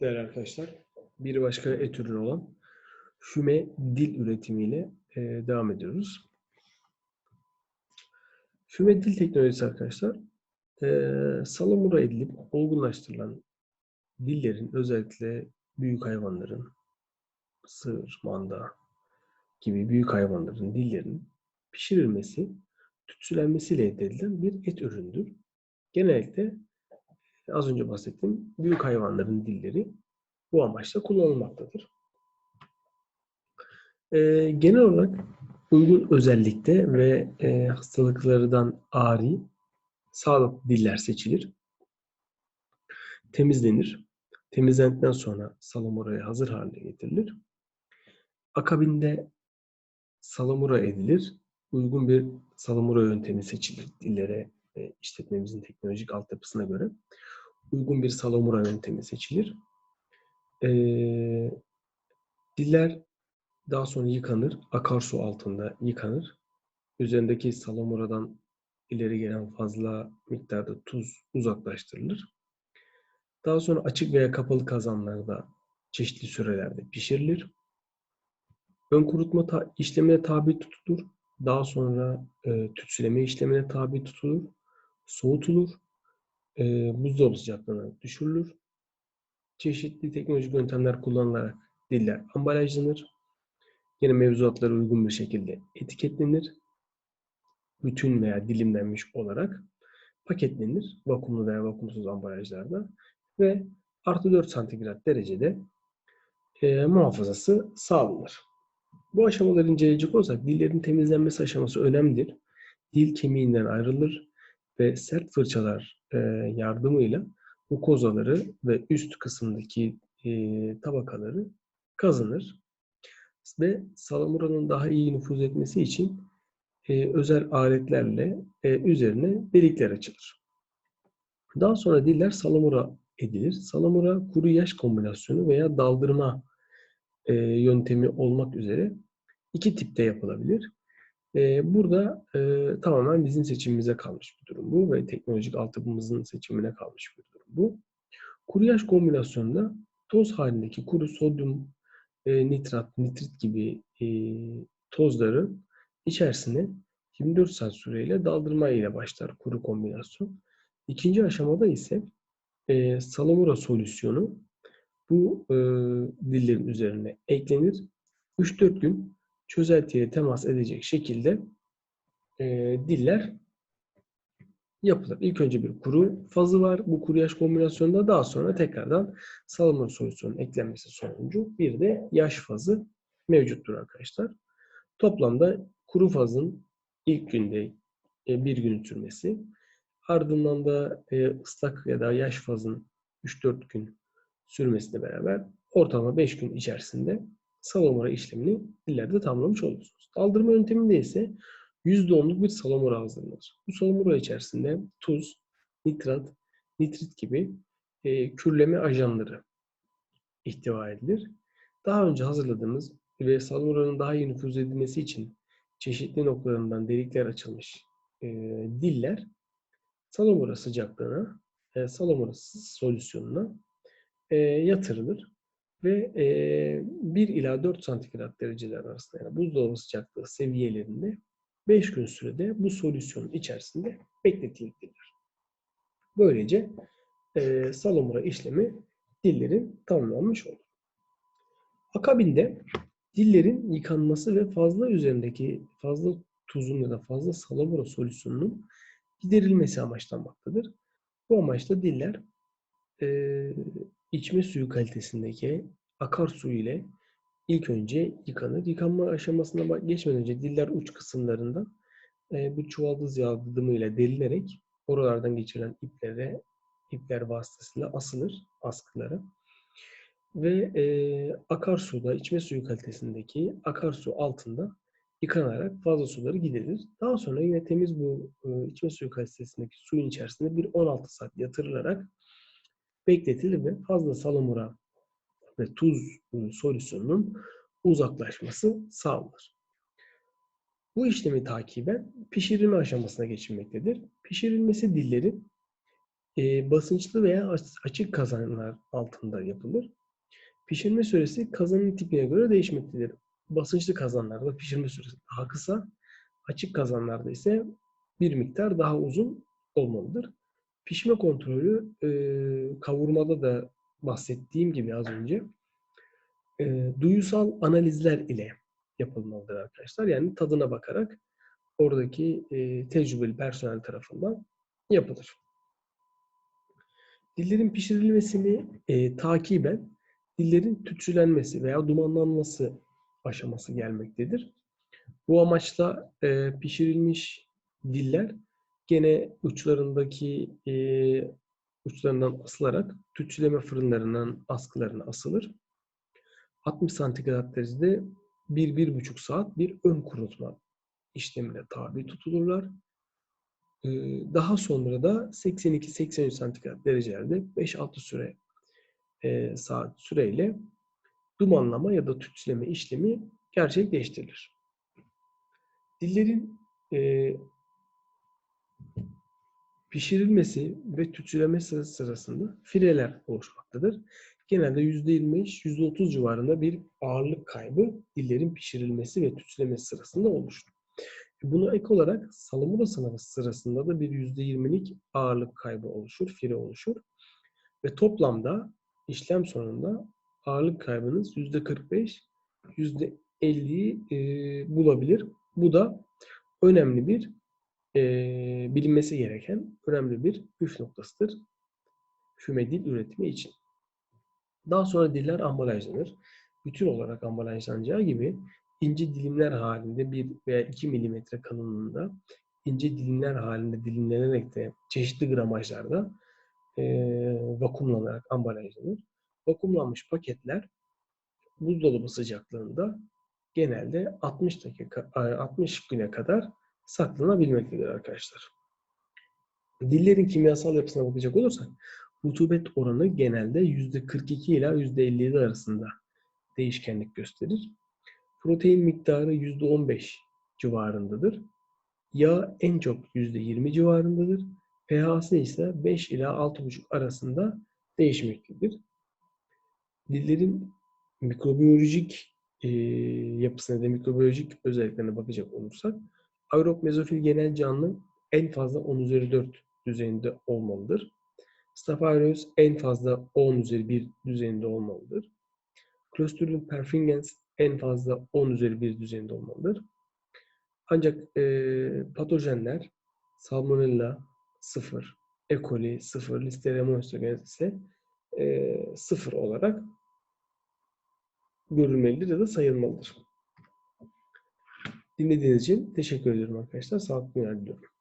Değerli arkadaşlar, bir başka et ürünü olan füme dil üretimiyle e, devam ediyoruz. Füme dil teknolojisi arkadaşlar, e, salamura edilip olgunlaştırılan dillerin özellikle büyük hayvanların, sığır, manda gibi büyük hayvanların dillerinin pişirilmesi, tütsülenmesiyle elde edilen bir et ürünüdür. Genellikle az önce bahsettiğim büyük hayvanların dilleri bu amaçla kullanılmaktadır. Ee, genel olarak uygun özellikte ve e, hastalıklardan ari sağlıklı diller seçilir. Temizlenir. Temizlendikten sonra salamuraya hazır hale getirilir. Akabinde salamura edilir. Uygun bir salamura yöntemi seçilir dillere e, işletmemizin teknolojik altyapısına göre uygun bir salamura yöntemi seçilir. E, diller daha sonra yıkanır. Akarsu altında yıkanır. Üzerindeki salamuradan ileri gelen fazla miktarda tuz uzaklaştırılır. Daha sonra açık veya kapalı kazanlarda çeşitli sürelerde pişirilir. Ön kurutma ta- işlemine tabi tutulur. Daha sonra e, tütsüleme işlemine tabi tutulur. Soğutulur. E, buzdolabı sıcaklığına düşürülür. Çeşitli teknolojik yöntemler kullanılarak diller ambalajlanır. Yine mevzuatlara uygun bir şekilde etiketlenir. Bütün veya dilimlenmiş olarak paketlenir. Vakumlu veya vakumsuz ambalajlarda ve artı 4 santigrat derecede e, muhafazası sağlanır. Bu aşamaları inceleyecek olursak dillerin temizlenmesi aşaması önemlidir. Dil kemiğinden ayrılır ve sert fırçalar e, yardımıyla mukozaları ve üst kısımdaki e, tabakaları kazınır. Ve salamuranın daha iyi nüfuz etmesi için e, özel aletlerle üzerine delikler açılır. Daha sonra diller salamura edilir. Salamura kuru yaş kombinasyonu veya daldırma yöntemi olmak üzere iki tipte yapılabilir. Burada e, tamamen bizim seçimimize kalmış bir durum bu ve teknolojik altyapımızın seçimine kalmış bir durum bu. Kuru yaş kombinasyonunda toz halindeki kuru sodyum e, nitrat, nitrit gibi e, tozları içerisine 24 saat süreyle daldırma ile başlar kuru kombinasyon. İkinci aşamada ise e, salamura solüsyonu bu e, dillerin üzerine eklenir. 3-4 gün çözeltiye temas edecek şekilde e, diller yapılır. İlk önce bir kuru fazı var. Bu kuru yaş kombinasyonunda daha sonra tekrardan salamura solüsyonun eklenmesi sonucu bir de yaş fazı mevcuttur arkadaşlar. Toplamda kuru fazın ilk günde e, bir gün sürmesi, ardından da e, ıslak ya da yaş fazın 3-4 gün sürmesiyle beraber ortalama 5 gün içerisinde salamura işlemini dillerde tamamlamış olursunuz. Daldırma yönteminde ise %10'luk bir salamura hazırlanır. Bu salamura içerisinde tuz, nitrat, nitrit gibi e, kürleme ajanları ihtiva edilir. Daha önce hazırladığımız ve salamuranın daha iyi nüfuz edilmesi için çeşitli noktalarından delikler açılmış e, diller salamura sıcaklığına, e, salamura solüsyonuna e, yatırılır ve e, 1 ila 4 santigrat dereceler arasında yani buzdolabı sıcaklığı seviyelerinde 5 gün sürede bu solüsyonun içerisinde bekletilir. Böylece e, salamura işlemi dillerin tamamlanmış olur. Akabinde dillerin yıkanması ve fazla üzerindeki fazla tuzun ya da fazla salamura solüsyonunun giderilmesi amaçlanmaktadır. Bu amaçla diller e, içme suyu kalitesindeki akarsu ile ilk önce yıkanır. Yıkanma aşamasına geçmeden önce diller uç kısımlarında e, bir çuvaldız yardımıyla delinerek oralardan geçirilen iplere ipler vasıtasıyla asılır askılara. Ve e, akarsuda içme suyu kalitesindeki akarsu altında yıkanarak fazla suları giderilir. Daha sonra yine temiz bu e, içme suyu kalitesindeki suyun içerisinde bir 16 saat yatırılarak bekletilir ve fazla salamura ve tuz e, solüsyonunun uzaklaşması sağlanır. Bu işlemi takiben pişirilme aşamasına geçilmektedir. Pişirilmesi dilleri e, basınçlı veya aç- açık kazanlar altında yapılır. Pişirme süresi kazanın tipine göre değişmektedir. Basınçlı kazanlarda pişirme süresi daha kısa, açık kazanlarda ise bir miktar daha uzun olmalıdır. Pişme kontrolü e, kavurmada da bahsettiğim gibi az önce e, duyusal analizler ile yapılmalıdır arkadaşlar. Yani tadına bakarak oradaki e, tecrübeli personel tarafından yapılır. Dillerin pişirilmesini e, takiben dillerin tütsülenmesi veya dumanlanması aşaması gelmektedir. Bu amaçla e, pişirilmiş diller gene uçlarındaki e, uçlarından asılarak tütsüleme fırınlarının askılarına asılır. 60 santigrat derecede 1-1,5 saat bir ön kurutma işlemine tabi tutulurlar. Ee, Daha sonra da 82-83 santigrat derecelerde 5-6 süre e, saat süreyle dumanlama ya da tütsüleme işlemi gerçekleştirilir. Dillerin e, pişirilmesi ve tütsülemesi sırasında fileler oluşmaktadır. Genelde %25, %30 civarında bir ağırlık kaybı dillerin pişirilmesi ve tütsülemesi sırasında oluşur. Buna ek olarak salamura sınavı sırasında da bir %20'lik ağırlık kaybı oluşur, fire oluşur. Ve toplamda işlem sonunda ağırlık kaybınız %45, %50'yi e, bulabilir. Bu da önemli bir e, bilinmesi gereken önemli bir püf noktasıdır füme dil üretimi için. Daha sonra diller ambalajlanır. Bütün olarak ambalajlanacağı gibi ince dilimler halinde 1 veya 2 milimetre kalınlığında ince dilimler halinde dilimlenerek de çeşitli gramajlarda e, vakumlanarak ambalajlanır. Vakumlanmış paketler buzdolabı sıcaklığında genelde 60 dakika 60 güne kadar saklanabilmektedir arkadaşlar. Dillerin kimyasal yapısına bakacak olursak rutubet oranı genelde %42 ila %57 arasında değişkenlik gösterir. Protein miktarı %15 civarındadır. Yağ en çok %20 civarındadır. pH'si ise 5 ila 6,5 arasında değişmektedir. Dillerin mikrobiyolojik e, yapısına da mikrobiyolojik özelliklerine bakacak olursak aerob mezofil genel canlı en fazla 10 üzeri 4 düzeyinde olmalıdır. Staphylococcus en fazla 10 üzeri 1 düzeyinde olmalıdır. Clostridium perfringens en fazla 10 üzeri 1 düzeyinde olmalıdır. Ancak e, patojenler Salmonella 0, E. coli 0, Listeria monocytogenes ise e, 0 olarak görülmelidir ya da sayılmalıdır. Dinlediğiniz için teşekkür ediyorum arkadaşlar. Sağlıklı günler diliyorum.